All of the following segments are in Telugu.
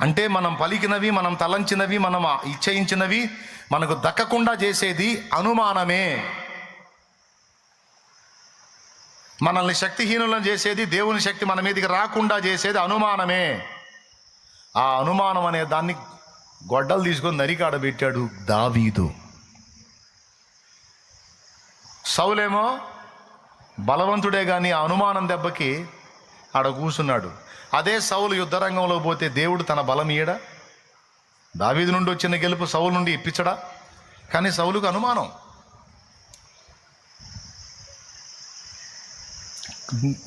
అంటే మనం పలికినవి మనం తలంచినవి మనం ఇచ్చయించినవి మనకు దక్కకుండా చేసేది అనుమానమే. మనల్ని శక్తిహీనులను చేసేది దేవుని శక్తి మన మీదకి రాకుండా చేసేది అనుమానమే. ఆ అనుమానం అనే దాన్ని గొడ్డలు తీసుకొని నరికాడ పెట్టాడు దావీదు. సౌలేమో బలవంతుడే కానీ ఆ అనుమానం దెబ్బకి ఆడ కూసున్నాడు. అదే సౌలు యుద్ధరంగంలో పోతే దేవుడు తన బలం ఇయడా దావీదు నుండి వచ్చిన గెలుపు సౌలు నుండి ఇప్పించడా? కానీ సౌలుకు అనుమానం.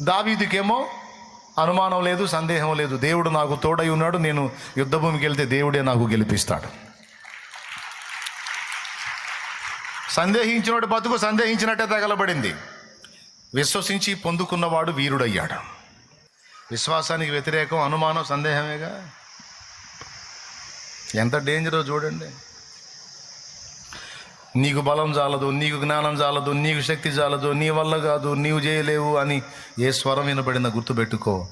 దావీదుకేమో అనుమానం లేదు సందేహం లేదు. దేవుడు నాకు తోడై ఉన్నాడు. నేను యుద్ధభూమికి వెళ్తే దేవుడే నాకు గెలిపిస్తాడు. సందేహించినోడు బతుకు సందేహించినట్టే తగలబడింది. విశ్వసించి పొందుకున్నవాడు వీరుడయ్యాడు. విశ్వాసానికి వ్యతిరేకం అనుమానం సందేహమేగా? ఎంత డేంజరో చూడండి. నీకు బలం చాలదు నీకు జ్ఞానం చాలదు నీకు శక్తి చాలదు నీ వల్ల కాదు నీవు చేయలేవు అని ఏ స్వరం వినబడిన గుర్తుపెట్టుకో.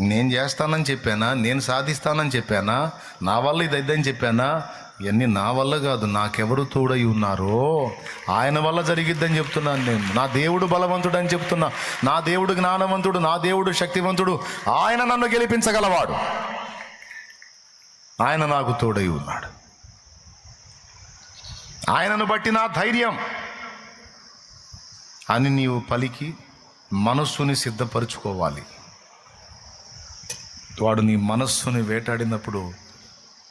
నేను చేస్తానని చెప్పానా? నేను సాధిస్తానని చెప్పానా? నా వల్ల ఇది అయిద్దని చెప్పానా? ఇవన్నీ నా వల్ల కాదు నాకెవరు తోడై ఉన్నారో ఆయన వల్ల జరిగిద్దని చెప్తున్నాను నేను. నా దేవుడు బలవంతుడు అని చెప్తున్నా. నా దేవుడు జ్ఞానవంతుడు నా దేవుడు శక్తివంతుడు. ఆయన నన్ను గెలిపించగలవాడు. ఆయన నాకు తోడై ఉన్నాడు. ఆయనను బట్టి నా ధైర్యం. అని నీవు పలికి మనస్సుని సిద్ధపరచుకోవాలి. వాడు నీ మనస్సుని వేటాడినప్పుడు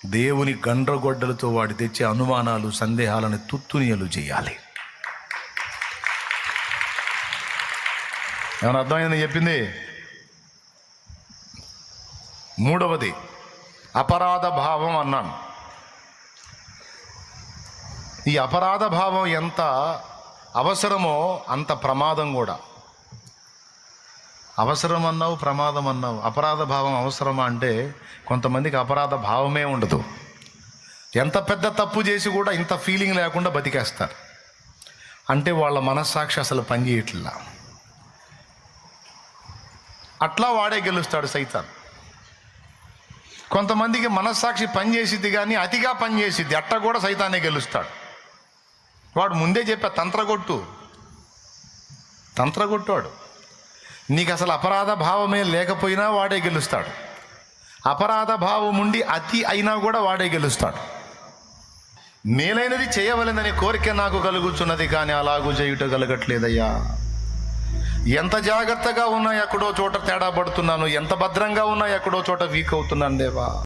దేవుని గండ్రగొడ్డలతో వాడి తెచ్చే అనుమానాలు సందేహాలను తుత్తునియలు చేయాలి. ఏమైనా అర్థమైందని చెప్పింది? మూడవది అపరాధ భావం అన్నాను. ఈ అపరాధ భావం ఎంత అవసరమో అంత ప్రమాదం కూడా. అవసరం అన్నావు ప్రమాదం అన్నావు అపరాధ భావం అవసరమా అంటే కొంతమందికి అపరాధ భావమే ఉండదు. ఎంత పెద్ద తప్పు చేసి కూడా ఇంత ఫీలింగ్ లేకుండా బతికేస్తారు. అంటే వాళ్ళ మనస్సాక్షి అసలు పనిచేయట్లా అట్లా వాడే గెలుస్తాడు సైతాన్. కొంతమందికి మనస్సాక్షి పనిచేసిద్ది కానీ అతిగా పనిచేసిద్ది అట్ట కూడా సైతానే గెలుస్తాడు. వాడు ముందే చెప్పా తంత్రగొట్టు. తంత్రగొట్టాడు నీకు అసలు అపరాధ భావమే లేకపోయినా వాడే గెలుస్తాడు. అపరాధ భావం ఉండి అతి అయినా కూడా వాడే గెలుస్తాడు. మేలైనది చేయవలెనని కోరిక నాకు కలుగుతున్నది కానీ అలాగూ చేయుట కలగట్లేదయ్యా. ఎంత జాగ్రత్తగా ఉన్నా ఎక్కడో చోట తేడా పడుతున్నాను ఎంత భద్రంగా ఉన్నా ఎక్కడో చోట వీక్ అవుతున్నాను దేవా.